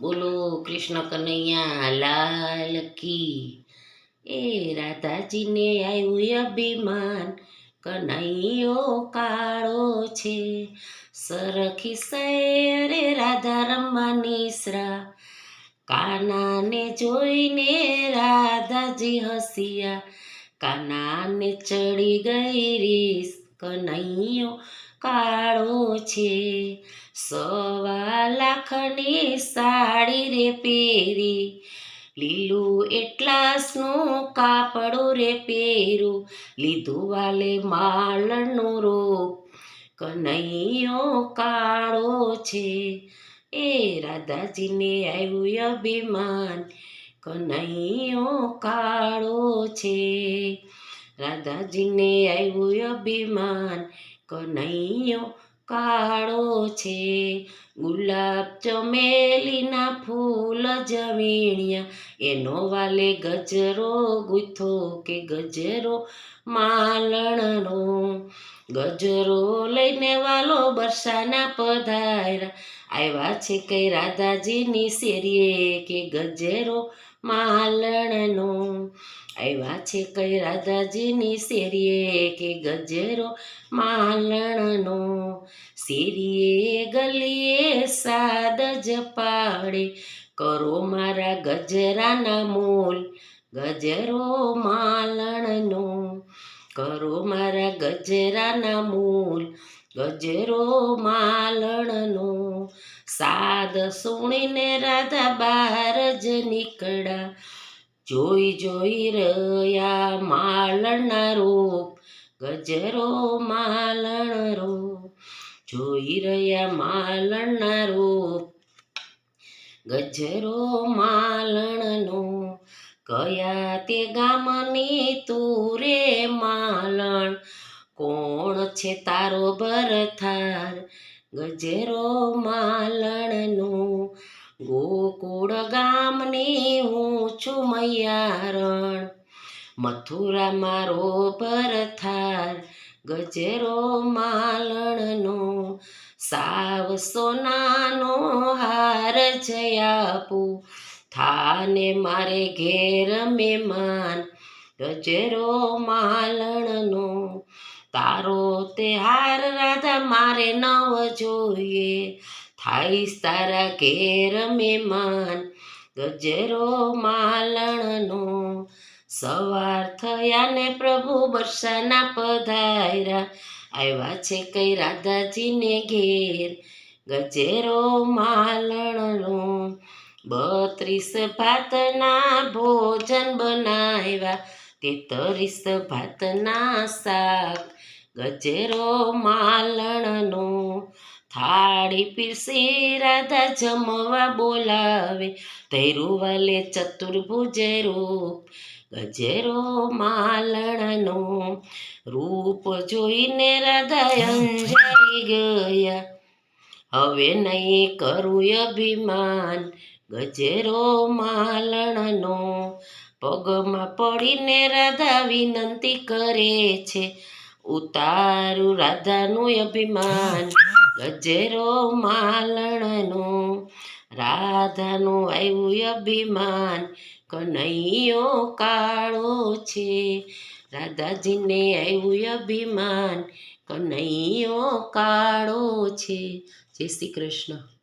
બોલો કૃષ્ણ કનૈયા, લાલ કી. એ રાધાજીને આવ્યું અભિમાન, કનૈયો કાળો છે. સરખી સરે રાધા રમવા નિસરા કાનાને જોઈને રાધાજી હસિયા. કાનાને ચડી ગઈ રીસ, કનૈયો કાળો છે. સવા લાખની સાડી રે પહેરી, લીલું એટલાસનું કાપડું રે પહેરું, લીધું વાલે માલનું રૂપ, કનૈયો કાળો છે. એ રાધાજીને આવ્યું અભિમાન, કનૈયો કાળો છે. રાધાજીને આવ્યું અભિમાન, કનૈયો કાળો છે, ગુલાબ ચમેલીના ફૂલ જમીણિયા. એનો વાલે ગજરો ગુથો કે ગજરો માલણનો. ગજરો લઈને વાલો બરસાના પધાર્યા. આવ્યા છે કઈ રાધાજીની શેરીએ કે ગજેરો માલણનો. આવ્યા છે કઈ રાધાજીની શેરીએ કે ગજેરો માલણનો. શેરીએ ગલીએ સાદ જ પાડે કરો મારા ગજરાના મૂલ, ગજરો માલણનો. કરો મારા ગજરાના મૂલ, ગજરો માલણનો. સાદ સુણીને રાધા બહાર જ નીકળ્યા. જોઈ જોઈ રહ્યા માલણના રૂપ, ગજરો માલણ રૂપ. જોઈ રહ્યા માલણના રૂપ, ગજરો માલણનો. કયા તે ગામની તુરે માલણ? કોણ છે તારો ભરથાર? ગજરો માલણનું ગોકુળ ગામની હું છું મૈયારણ. મથુરા મારો ભરથાર ગજેરો માલણનો. સાવ સોનાનો હાર જયાપુ થાને મારે ઘેર મહેમાન, ગજેરો માલણનો. તારો તે હાર મારે નવ જોઈએ. થાય તારા ઘેર મહેમાન, ગજરો માલણનો. સવાર થયા ને પ્રભુ વર્ષાના પધાર્યા. આવ્યા છે કઈ રાધાજીને ઘેર, ગજેરો માલણનો. બત્રીસ ભાતના ભોજન બનાવ્યા, તેતરીસ ભાતના શાક. ગજેરો માલણનો થાળી પીરસી રાધા જમવા બોલાવે. તૈરુવલે ચતુર્ભુજે રૂપ, ગજેરો માલણનો રૂપ જોઈને રાધા અંજાઈ ગયા. હવે નહીં કરું અભિમાન, ગજેરો માલણનો પગમાં પડીને રાધા વિનંતી કરે છે. ઉતારું રાધાનું અભિમાન, ગજેરો માલણનો, રાધાનું આવ્યું અભિમાન, કનૈયો કાળો છે, રાધાજીને આવ્યું અભિમાન, કનૈયો કાળો છે. જય શ્રી કૃષ્ણ.